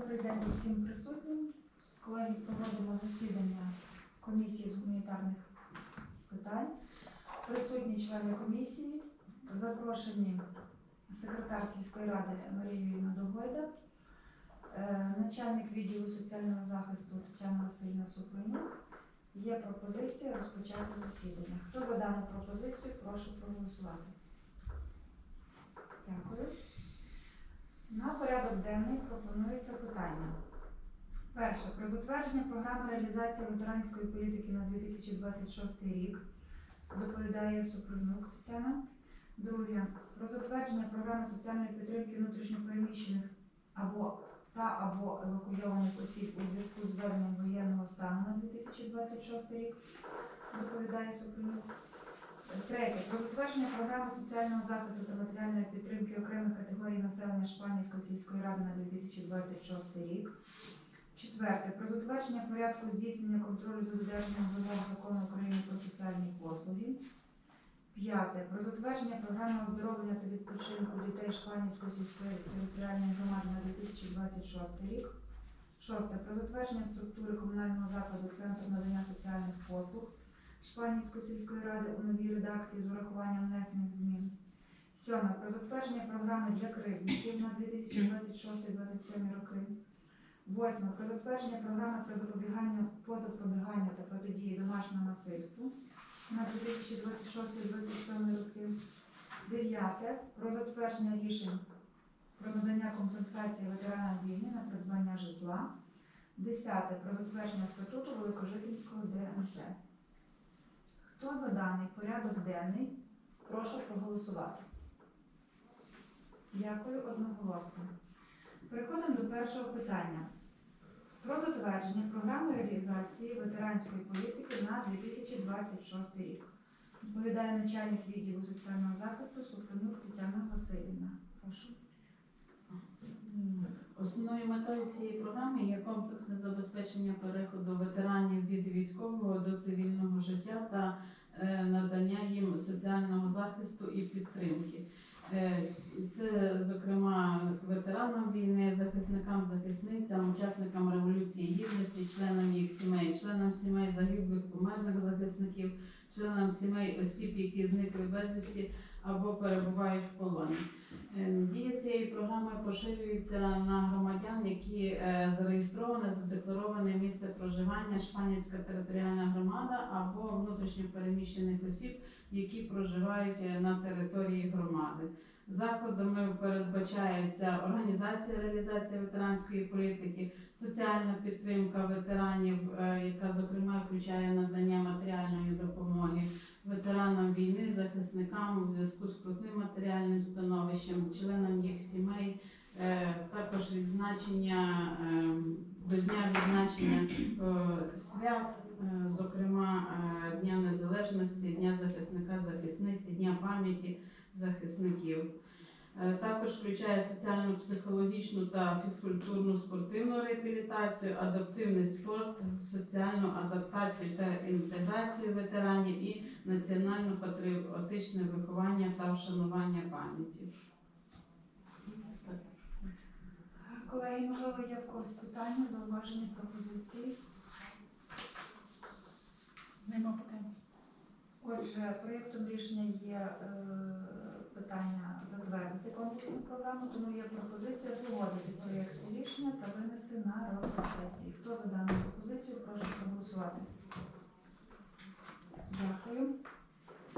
Добрий день усім присутнім. Колеги, проводимо засідання комісії з гуманітарних питань. Присутні члени комісії, запрошені секретар сільської ради Марія Юрійовна Догойда, е, начальник відділу соціального захисту Тетяна Васильівна Супрунюк. Є пропозиція розпочати засідання. Хто за дану пропозицію, прошу проголосувати. Дякую. На порядок денний пропонується питання. Перше. Про затвердження програми реалізації ветеранської політики на 2026 рік. Доповідає Супрунюк Тетяна. Друге. Про затвердження програми соціальної підтримки внутрішньопереміщених або та або евакуйованих осіб у зв'язку з введенням воєнного стану на 2026 рік. Доповідає Супрунюк. Третє. Про затвердження програми соціального захисту та матеріальної підтримки окремих категорій населення Шпанівської сільської ради на 2026 рік. Четверте. Про затвердження порядку здійснення контролю за додержанням вимог закону України про соціальні послуги. П'яте. Про затвердження програми оздоровлення та відпочинку дітей Шпанівської сільської територіальної громади на 2026 рік. Шосте. Про затвердження структури комунального закладу Центру надання соціальних послуг. Шпанівської сільської ради у новій редакції з урахуванням внесених змін. Сьоме. Про затвердження програми для кривдників на 2026-2027 роки. Восьме. Про затвердження програми про запобігання по запобіганню та протидії домашньому насильству на 2026-2027 роки. Дев'яте. Про затвердження рішень про надання компенсації ветеранам війни на придбання житла. Десяте. Про затвердження статуту Великожитівського ДНТ. Хто за даний порядок денний? Прошу проголосувати. Дякую одноголосно. Переходимо до першого питання. Про затвердження програми реалізації ветеранської політики на 2026 рік. Доповідає начальник відділу соціального захисту Супрунюк Тетяна Васильівна. Прошу. Основною метою цієї програми є комплексне забезпечення переходу ветеранів від військового до цивільного життя та е, надання їм соціального захисту і підтримки. Е, Це, зокрема, ветеранам війни, захисникам, захисницям, учасникам революції гідності, членам їх сімей, членам сімей загиблих померлих захисників, членам сімей осіб, які зникли безвісті або перебувають в полоні. Е, Дія цієї програми поширюється на громадян, які е, зареєстроване, задеклароване місце проживання Шпанівська територіальна громада або внутрішньопереміщених осіб, які проживають е, на території громади. Заходами передбачається організація реалізація ветеранської політики, соціальна підтримка ветеранів, е, яка зокрема включає надання матеріальної допомоги ветеранам війни, захисникам у зв'язку з крутним матеріальним становищем, членам їх сімей, е, також відзначення е, до дня відзначення е, свят, е, зокрема Дня Незалежності, Дня захисника захисниці, Дня пам'яті захисників. Е, Також включає соціальну, психологічну та фізкультурну спортивну реабілітацію, адаптивний спорт, соціальну адаптацію та інтеграцію ветеранів і національно-патріотичне виховання та вшанування пам'яті. Колеги, можливо, є в когось питання, зауваження, пропозиції? Нема питань. Отже, проєктом рішення є е, питання затвердити комплексну програму, тому є пропозиція погодити проєкт рішення та винести на розгляд сесії. Хто за дану пропозицію, прошу проголосувати. Дякую.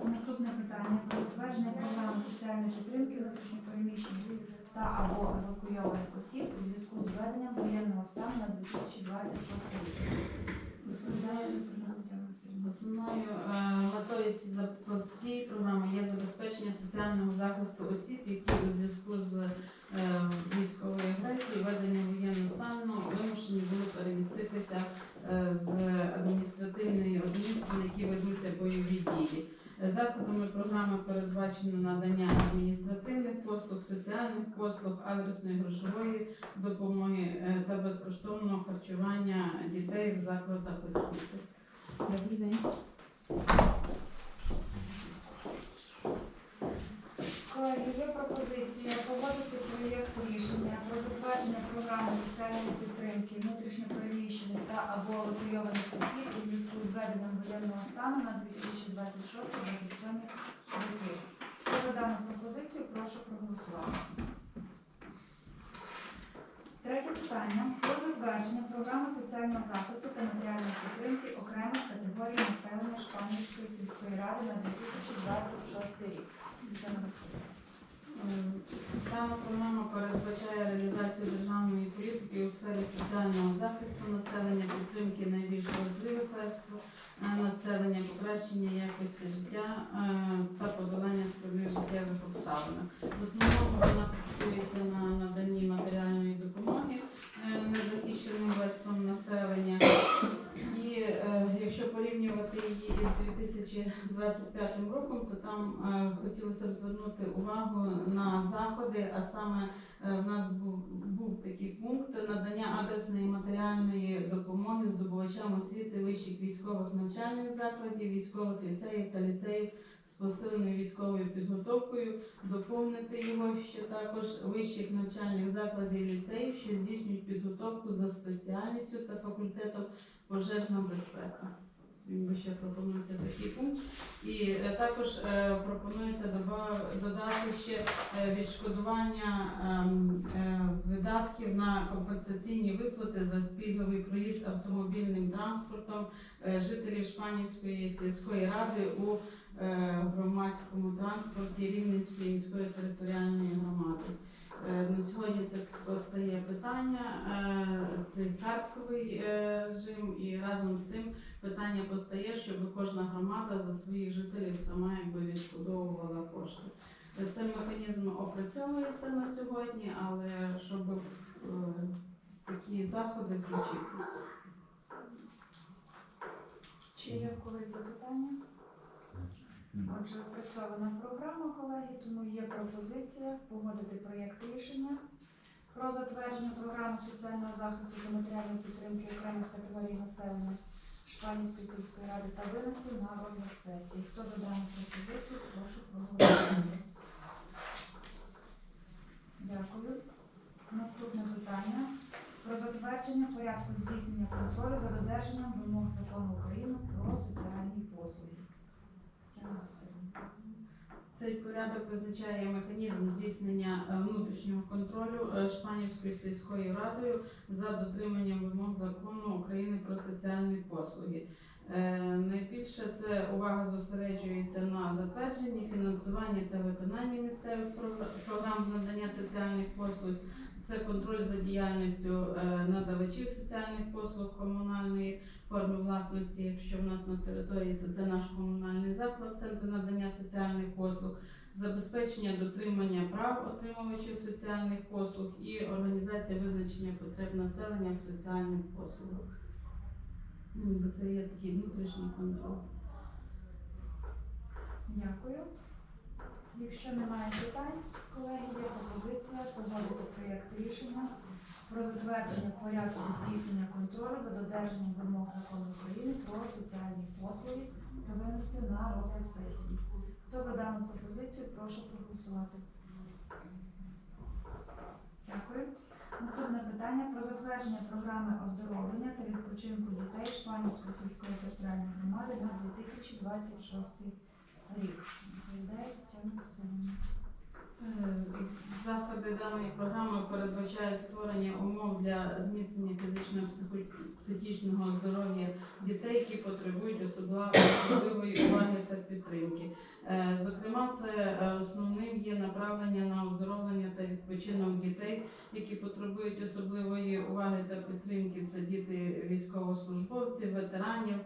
Наступне питання про затвердження програми соціальної підтримки внутрішньопереміщених та або евакуйованих осіб у зв'язку з введенням воєнного стану на 2026 рік. Васильівна. Основною метою цієї програми є забезпечення соціального захисту осіб, які у зв'язку з е, військовою агресією, введенням воєнного стану вимушені були переміститися е, з адміністративної одиниці, на які ведуться бойові дії. Е, Заходами програми передбачено надання адміністративних послуг, соціальних послуг, адресної грошової допомоги та безкоштовного харчування дітей в закладах освіти. Добрий день. Колеги, є пропозиція погодити проєкт рішення про затвердження програми соціальної підтримки внутрішньопереміщених та або евакуйованих осіб у зв'язку з введенням воєнного стану на 2026-2027 роки. За дану пропозицію, прошу проголосувати. Третє питання про затвердження програми соціального захисту та матеріальної підтримки окремих населення Шпанівської сільської ради на 2026 рік. Васильівна. Ем, Дана програма передбачає реалізацію державної політики у сфері соціального захисту населення, підтримки найбільш вразливих верств е, населення, покращення якості життя е, та подолання складних життєвих обставин. 2025 роком, то там е, хотілося б звернути увагу на заходи, а саме е, в нас був, був такий пункт надання адресної матеріальної допомоги здобувачам освіти вищих військових навчальних закладів, військових ліцеїв та ліцеїв з посиленою військовою підготовкою, доповнити його ще також вищих навчальних закладів ліцеїв, що здійснюють підготовку за спеціальністю та факультетом пожежна безпека. Якби ще пропонується такий пункт. І е, також е, пропонується доба- додати ще е, відшкодування ем, видатків на компенсаційні виплати за пільговий проїзд автомобільним транспортом жителів Шпанівської сільської ради у громадському транспорті Рівненської міської територіальної громади. Е, На сьогодні це постає питання, е, це картковий е, режим, і разом з тим питання постає, щоб кожна громада за своїх жителів сама якби відшкодовувала кошти. Цей механізм опрацьовується на сьогодні, але щоб такі заходи включити. Чи є в когось запитання? Отже, опрацьована програма, колеги, тому є пропозиція погодити проєкт рішення про затвердження програми соціального захисту та матеріальної підтримки окремих категорій населення Шпанівської сільської ради та винести на розгляд сесії. Хто за дану пропозицію, прошу проголосувати. Дякую. Наступне питання про затвердження порядку здійснення контролю за додержанням вимог закону України про соціальні послуги. Тетяна Васильівна. Цей порядок визначає механізм здійснення е, внутрішнього контролю е, Шпанівською сільською радою за дотриманням вимог закону України про соціальні послуги. Е, Найбільше це увага зосереджується на затвердженні, фінансуванні та виконанні місцевих програ- програм з надання соціальних послуг. Це контроль за діяльністю е, надавачів соціальних послуг комунальної форми власності. Якщо в нас на території, то це наш комунальний заклад, центр надання соціальних послуг, забезпечення дотримання прав отримувачів соціальних послуг і організація визначення потреб населення в соціальних послугах. Ну, бо це є такий внутрішній контроль. Дякую. Якщо немає питань, колеги, є пропозиція погодити проєкт рішення про затвердження порядку здійснення контролю за додержанням вимог закону України про соціальні послуги та винести на розгляд сесії. Хто за дану пропозицію, прошу проголосувати. Дякую. Наступне питання про затвердження програми оздоровлення та відпочинку дітей Шпанівської сільської територіальної громади на 2026 рік. Е, Засади даної програми передбачають створення умов для зміцнення фізичного психічного здоров'я дітей, які потребують особливої уваги та підтримки. Е, Зокрема, це е, основним є направлення на оздоровлення та відпочинок дітей, які потребують особливої уваги та підтримки. Це діти військовослужбовців, ветеранів,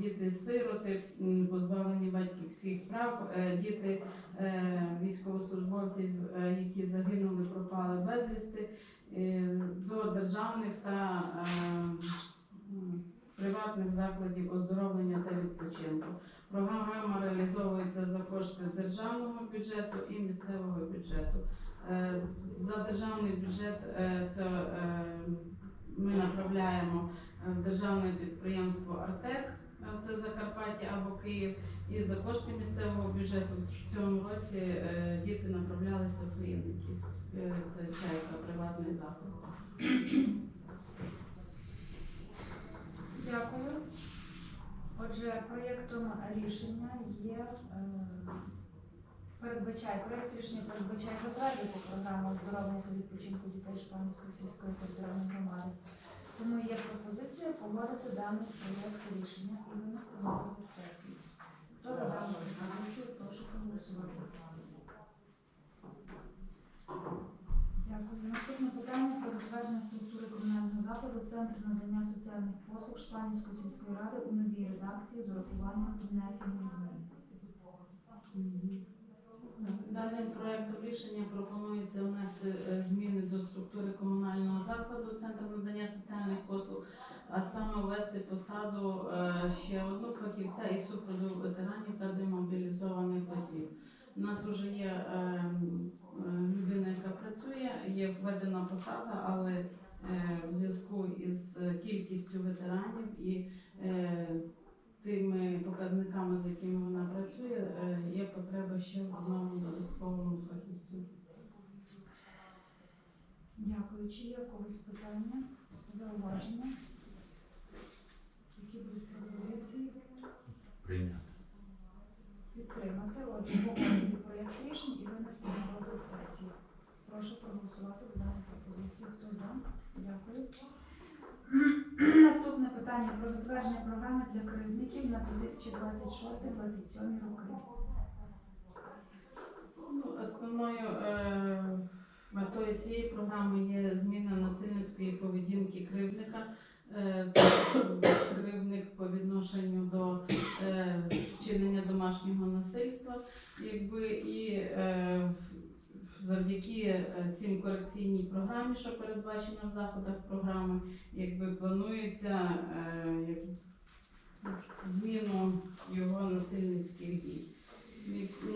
діти-сироти, м, позбавлені батьківських прав, е, діти е, військовослужбовців, е, які загинули, пропали безвісти, е, до державних та е, приватних закладів оздоровлення та відпочинку. Програма реалізовується за кошти державного бюджету і місцевого бюджету. Е, За державний бюджет е, це е, ми направляємо е, Е, державне підприємство Артек, е, це Закарпаття або Київ, і за кошти місцевого бюджету в цьому році е, діти направлялися в клініки. Це чайка приватний заклад. Дякую. Отже, проєктом рішення є. Передбачає проєкт рішення передбачає затвердити програму оздоровлення та відпочинку дітей шпанської сільської територіальної громади. Тому є пропозиція погодити даний проєкт рішення і на розгляд сесії. Хто за дану пропозицію, прошу проголосувати. Дякую. Наступне питання про затвердження структури комунального закладу Центр надання соціальних послуг Шпанівської сільської ради у новій редакції з урахуванням внесених змін. Даним проектом рішення пропонується внести е, зміни до структури комунального закладу Центру надання соціальних послуг, а саме ввести посаду е, ще одну фахівця із супроводу ветеранів та демобілізованих осіб. У нас вже є е, людина, яка працює, є введена посада, але в зв'язку із кількістю ветеранів і тими показниками, з якими вона працює, е, є потреба ще в одному додатковому фахівцю. Дякую. Чи є у когось питання, зауваження? Які будуть пропозиції? Прийняти. Підтримати. Отже, погодити проєкт рішень і винести на розгляд сесії. Прошу проголосувати за дану пропозицію. Хто за? Дякую. Наступне питання про затвердження програми для кривдників на 2026-2027 роки. Ну, основною е, метою цієї програми є зміна насильницької поведінки кривдника. Е, кривдник по відношенню до е, вчинення домашнього насильства, якби і е, завдяки е, цим корекційній програмі, що передбачено в заходах програми, якби планується е, зміну його насильницьких дій.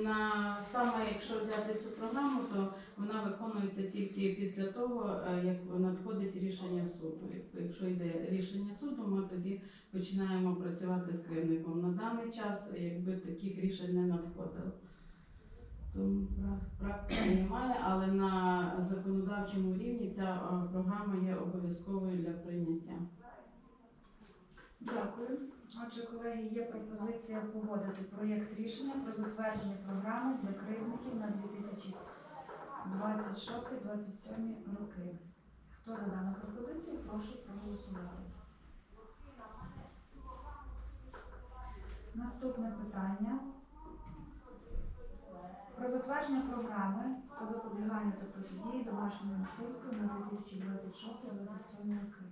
На саме, якщо взяти цю програму, то вона виконується тільки після того, е, як надходить рішення суду. Якщо йде рішення суду, ми тоді починаємо працювати з кривником. На даний час, якби таких рішень не надходило. Тому практики немає, але на законодавчому рівні ця е, програма є обов'язковою для прийняття. Дякую. Отже, колеги, є пропозиція погодити проєкт рішення про затвердження програми для кривдників на 2026-2027 роки. Хто за дану пропозицію, прошу проголосувати. Наступне питання. Про затвердження програми по запобіганню та протидії домашньому насильству на 2026-2027 роки.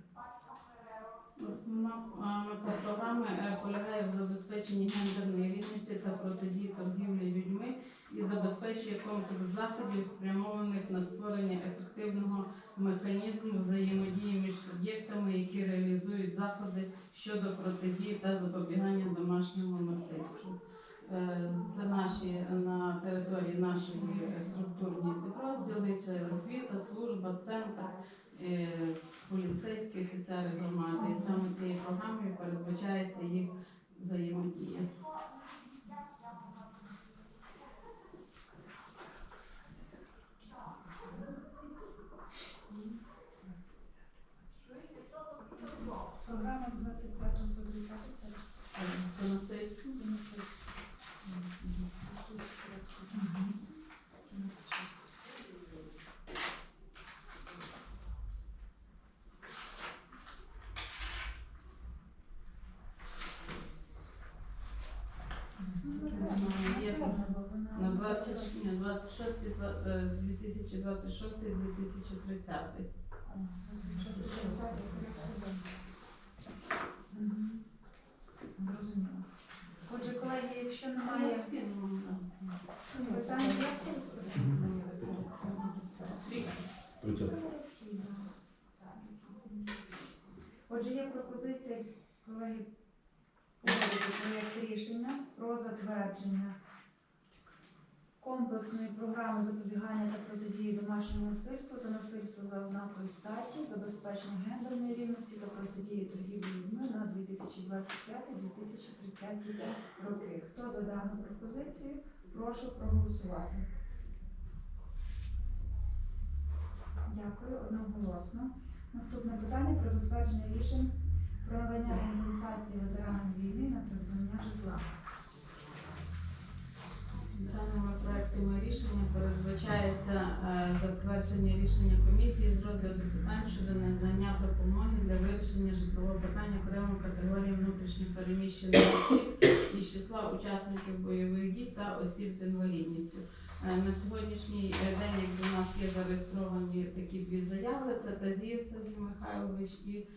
Основна мета програми е, полягає в забезпеченні гендерної рівності та протидії торгівлі людьми і забезпечує комплекс заходів, спрямованих на створення ефективного механізму взаємодії між суб'єктами, які реалізують заходи щодо протидії та запобігання домашньому насильству. Е, Це наші на території нашої структурні підрозділи, це освіта, служба, центр, е, поліцейські офіцери громади. І саме цією програмою передбачається їх взаємодія. Програма з 25 по 30 це По насильству. Є на 20, ні, 26, два- е, 2026, 2030. Зрозуміло. Отже, колеги, якщо немає Має спільного. питань, є Тридцять. Отже, є пропозиція, колеги, погодити проєкт рішення про затвердження комплексної програми запобігання та протидії домашньому насильству та насильству за ознакою статі, забезпечення гендерної рівності та протидії торгівлі людьми на 2025-2030 роки. Хто за дану пропозицію? Прошу проголосувати. Дякую, одноголосно. Наступне питання про затвердження рішень про надання компенсації ветеранам війни на придбання житла. Даними проектами рішення передбачається е, затвердження рішення комісії з розгляду питань щодо надання допомоги для вирішення житлового питання окремим категоріям переміщених осіб із числа учасників бойових дій та осіб з інвалідністю. Е, На сьогоднішній день, як до нас є зареєстровані такі дві заяви, це Тазіїв Сергій Михайлович і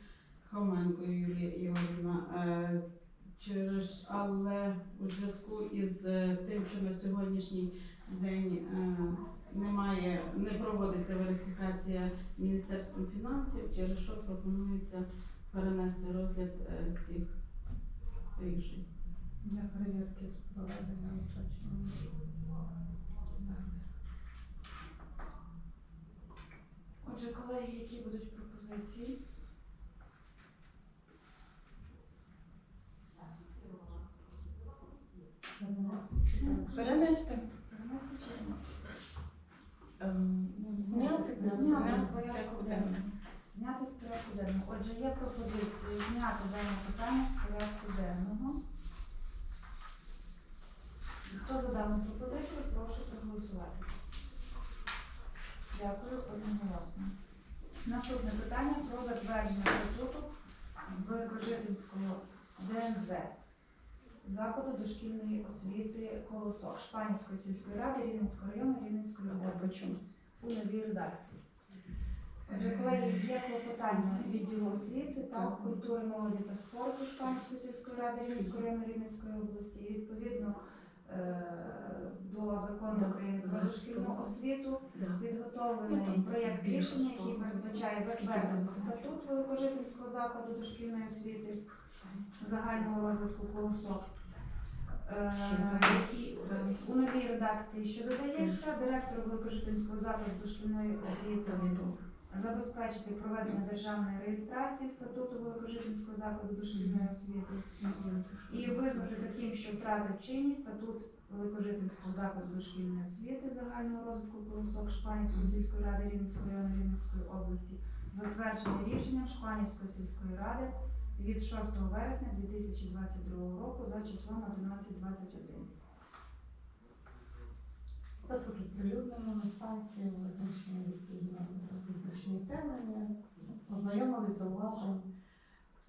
Хоменко Юлія Ігорівна. Е, Через але у зв'язку із е, тим, що на сьогоднішній день е, немає, не проводиться верифікація Міністерством фінансів, через що пропонується перенести розгляд е, цих рішень. Для перевірки проведення уточнення. Отже, колеги, які будуть пропозиції? Перенести. Перенести чи ні? Ем, ну, Зняти. Зняти з порядку порядку денного. денного. Зняти з порядку денного. Отже, є пропозиція зняти дане питання з порядку денного. Хто за дану пропозицію, прошу проголосувати. Дякую, одноголосно. Наступне питання про затвердження статуту Великожитинського ДНЗ закладу дошкільної освіти Колосок Шпанівської сільської ради Рівненського району Рівненської області у новій редакції. Отже, колеги, є клопотання відділу освіти та культури, молоді та спорту Шпанівської сільської ради Рівненського району Рівненської області. І відповідно е, до закону України про дошкільну освіту підготовлений проєкт рішення, який передбачає затвердити статут Великожитинського закладу дошкільної освіти загального розвитку колосок. Е, які, У новій редакції, що додається, директору Великожитинського закладу дошкільної освіти забезпечити проведення державної реєстрації статуту Великожитинського закладу дошкільної освіти і визнати таким, що втратив чинність статут Великожитинського закладу дошкільної освіти загального розвитку колосок Шпанівської сільської ради Рівненського району Рівненської області, затверджене рішенням Шпанівської сільської ради від 6 вересня 2022 року за числом 1121. Статут оприлюднено на сайті, визначені відповідно визначені терміни. Ознайомились, зауважень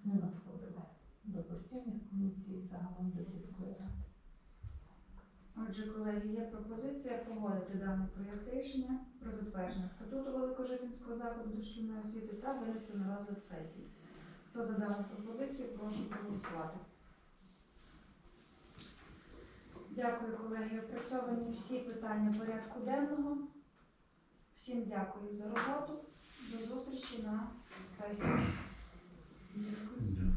не надходили до постійних комісій, загалом до сільської ради. Отже, колеги, є пропозиція погодити даний проєкт рішення про затвердження статуту Великожитинського закладу дошкільної освіти та винести на розгляд сесії. Хто за дану пропозицію, прошу проголосувати. Дякую, колеги. Опрацьовані всі питання порядку денного. Всім дякую за роботу. До зустрічі на сесії. Дякую.